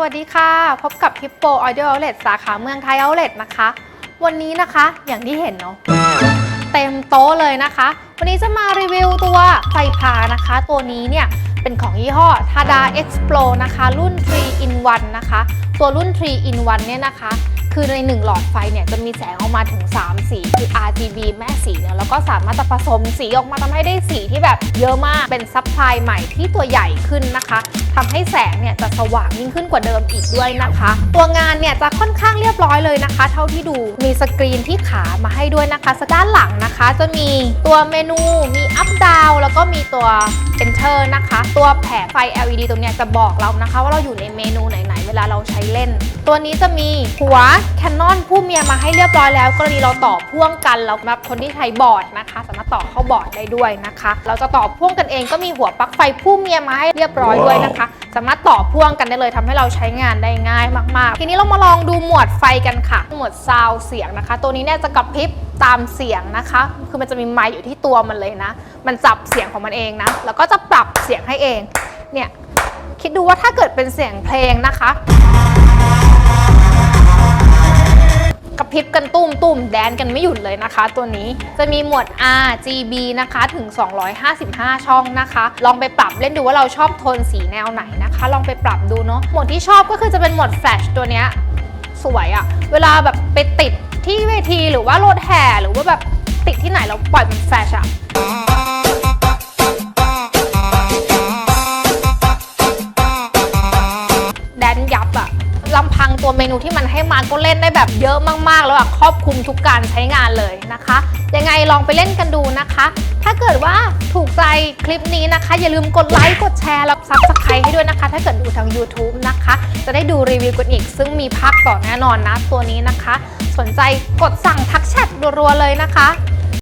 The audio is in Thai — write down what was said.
สวัสดีค่ะ พบกับ Hippo Audio Outlet สาขาเมืองไทย Outlet นะคะ วันนี้นะคะอย่างที่เห็นเนาะเต็มโต๊ะเลยนะคะ วันนี้จะมารีวิวตัวไฟพานะคะ ตัวนี้เนี่ยเป็นของยี่ห้อ Tada Explore นะคะ รุ่น 3 in 1 นะคะ ตัวรุ่น 3 in 1 เนี่ยนะคะ คือใน 1 หลอดไฟเนี่ยจะมีแสงออกมาถึง 3 สีคือ RGB แม่สีเนี่ยแล้วก็สามารถจะผสมสีออกมาทำให้ได้สีที่แบบเยอะมากเป็นซับพลายใหม่ที่ตัวใหญ่ขึ้นนะคะ ทำให้แสงเนี่ยจะสว่างยิ่งขึ้นกว่าเดิมอีกด้วยนะคะ ตัวงานเนี่ยจะค่อนข้างเรียบร้อยเลยนะคะ เท่าที่ดูมีสกรีนที่ขามาให้ด้วยนะคะสด้านหลังนะคะ จะมีตัวเมนูมีอัพดาวแล้วก็มีตัวเ enter นะคะ ตัวแผงไฟ LED ตรงเนี้ยจะบอกเรานะคะ ว่าเราอยู่ในเมนูไหนๆเวลาเราใช้เล่น ตัวนี้จะมีหัว Canon ผู้เมียมาให้เรียบร้อยแล้วกรณีเราต่อพ่วงกันแล้วสำหรับคนที่ใช้บอร์ดนะคะ สามารถต่อเข้าบอร์ดได้ด้วยนะคะ เราจะต่อพ่วงกันเองก็มีหัวปลั๊กไฟผู้เมียมาให้เรียบร้อยด้วยนะคะสามารถต่อพ่วงกันได้เลยทำให้เราใช้งานได้ง่ายมาก ๆ ทีนี้เรามาลองดูหมวดไฟกันค่ะ หมวดซาวเสียงนะคะ ตัวนี้เนี่ยจะกระพริบตามเสียงนะคะ คือมันจะมีไมค์อยู่ที่ตัวมันเลยนะ มันจับเสียงของมันเองนะ แล้วก็จะปรับเสียงให้เอง เนี่ย คิดดูว่าถ้าเกิดเป็นเสียงเพลงนะคะ พริบกันตุ้มตุ้มแดนกันไม่หยุดเลยนะคะ ตัวนี้จะมีหมวด R G B นะคะถึง 255 ช่องนะคะ ลองไปปรับเล่นดูว่าเราชอบโทนสีแนวไหนนะคะ ลองไปปรับดูเนาะหมวดที่ชอบก็คือจะเป็นหมวดแฟลชตัวเนี้ยสวยอะเวลาแบบไปติดที่เวทีหรือว่ารถแห่หรือว่าแบบติดที่ไหนเราปล่อยเป็นแฟลชอะ ตัวเมนูที่มันให้มาก็เล่นได้แบบเยอะมากๆ แล้วอะครอบคลุมทุกการใช้งานเลยนะคะ ยังไงลองไปเล่นกันดูนะคะ ถ้าเกิดว่าถูกใจคลิปนี้นะคะ อย่าลืมกดไลค์กดแชร์แล้วซับสไครต์ให้ด้วยนะคะ ถ้าเกิดดูทาง YouTube นะคะ จะได้ดูรีวิวกันอีก ซึ่งมีภาคต่อแน่นอนนะตัวนี้นะคะ สนใจกดสั่งทักแชทรัวๆเลยนะคะ